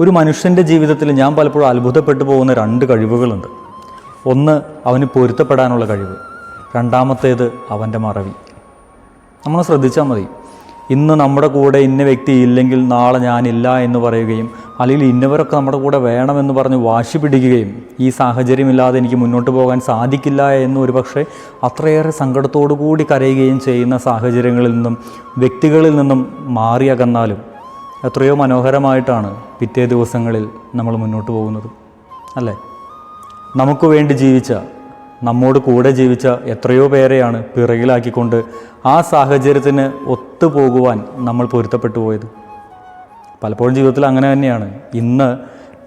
ഒരു മനുഷ്യന്റെ ജീവിതത്തിൽ ഞാൻ പലപ്പോഴും അത്ഭുതപ്പെട്ടു പോകുന്ന രണ്ട് കഴിവുകളുണ്ട്. ഒന്ന് അവന് പൊരുത്തപ്പെടാനുള്ള കഴിവ് രണ്ടാമത്തേത് അവന്റെ മറവി. നമ്മൾ ശ്രദ്ധിച്ചാൽ മതി. ഇന്ന് നമ്മുടെ കൂടെ ഇന്ന വ്യക്തി ഇല്ലെങ്കിൽ നാളെ ഞാനില്ല എന്ന് പറയുകയും അല്ലെങ്കിൽ ഇന്നവരൊക്കെ നമ്മുടെ കൂടെ വേണമെന്ന് പറഞ്ഞ് വാശി പിടിക്കുകയും ഈ സാഹചര്യമില്ലാതെ എനിക്ക് മുന്നോട്ട് പോകാൻ സാധിക്കില്ല എന്ന് ഒരുപക്ഷെ അത്രയേറെ സങ്കടത്തോടു കൂടി കരയുകയും ചെയ്യുന്ന സാഹചര്യങ്ങളിൽ നിന്നും വ്യക്തികളിൽ നിന്നും മാറിയകന്നാലും എത്രയോ മനോഹരമായിട്ടാണ് പിറ്റേ ദിവസങ്ങളിൽ നമ്മൾ മുന്നോട്ട് പോകുന്നത് അല്ലേ? നമുക്ക് വേണ്ടി ജീവിച്ച നമ്മോട് കൂടെ ജീവിച്ച എത്രയോ പേരെയാണ് പിറകിലാക്കിക്കൊണ്ട് ആ സാഹചര്യത്തിന് ഒത്തുപോകുവാൻ നമ്മൾ പൊരുത്തപ്പെട്ടു പോയത്. പലപ്പോഴും ജീവിതത്തിൽ അങ്ങനെ തന്നെയാണ്. ഇന്ന്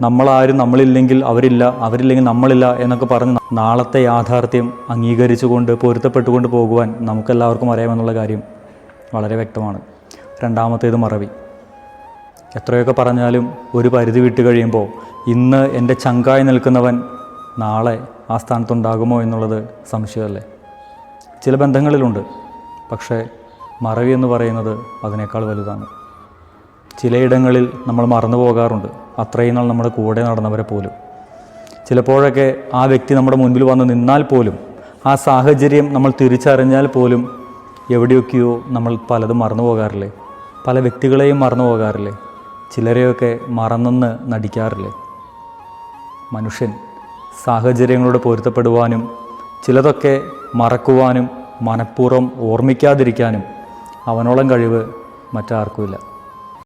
നമ്മളാരും നമ്മളില്ലെങ്കിൽ അവരില്ല അവരില്ലെങ്കിൽ നമ്മളില്ല എന്നൊക്കെ പറഞ്ഞ് നാളത്തെ യാഥാർത്ഥ്യം അംഗീകരിച്ചുകൊണ്ട് പൊരുത്തപ്പെട്ടുകൊണ്ട് പോകുവാൻ നമുക്കെല്ലാവർക്കും അറിയാമെന്നുള്ള കാര്യം വളരെ വ്യക്തമാണ്. രണ്ടാമത്തേത് മറവി. എത്രയൊക്കെ പറഞ്ഞാലും ഒരു പരിധി വിട്ട് കഴിയുമ്പോൾ ഇന്ന് എന്റെ ചങ്കായി നിൽക്കുന്നവൻ നാളെ ആ സ്ഥാനത്തുണ്ടാകുമോ എന്നുള്ളത് സംശയമല്ലേ? ചില ബന്ധങ്ങളിലുണ്ട്. പക്ഷേ മറവി എന്ന് പറയുന്നത് അതിനേക്കാൾ വലുതാണ്. ചിലയിടങ്ങളിൽ നമ്മൾ മറന്നു പോകാറുണ്ട്. അത്രയും നാൾ നമ്മുടെ കൂടെ നടന്നവരെ പോലും. ചിലപ്പോഴൊക്കെ ആ വ്യക്തി നമ്മുടെ മുൻപിൽ വന്ന് നിന്നാൽ പോലും ആ സാഹചര്യം നമ്മൾ തിരിച്ചറിഞ്ഞാൽ പോലും എവിടെയൊക്കെയോ നമ്മൾ പലതും മറന്നു പോകാറില്ലേ? പല വ്യക്തികളെയും മറന്നു പോകാറില്ലേ? ചിലരെയൊക്കെ മറന്നെന്ന് നടിക്കാറില്ലേ? മനുഷ്യൻ സാഹചര്യങ്ങളോട് പൊരുത്തപ്പെടുവാനും ചിലതൊക്കെ മറക്കുവാനും മനഃപൂർവം ഓർമ്മിക്കാതിരിക്കാനും അവനോളം കഴിവ് മറ്റാർക്കുമില്ല.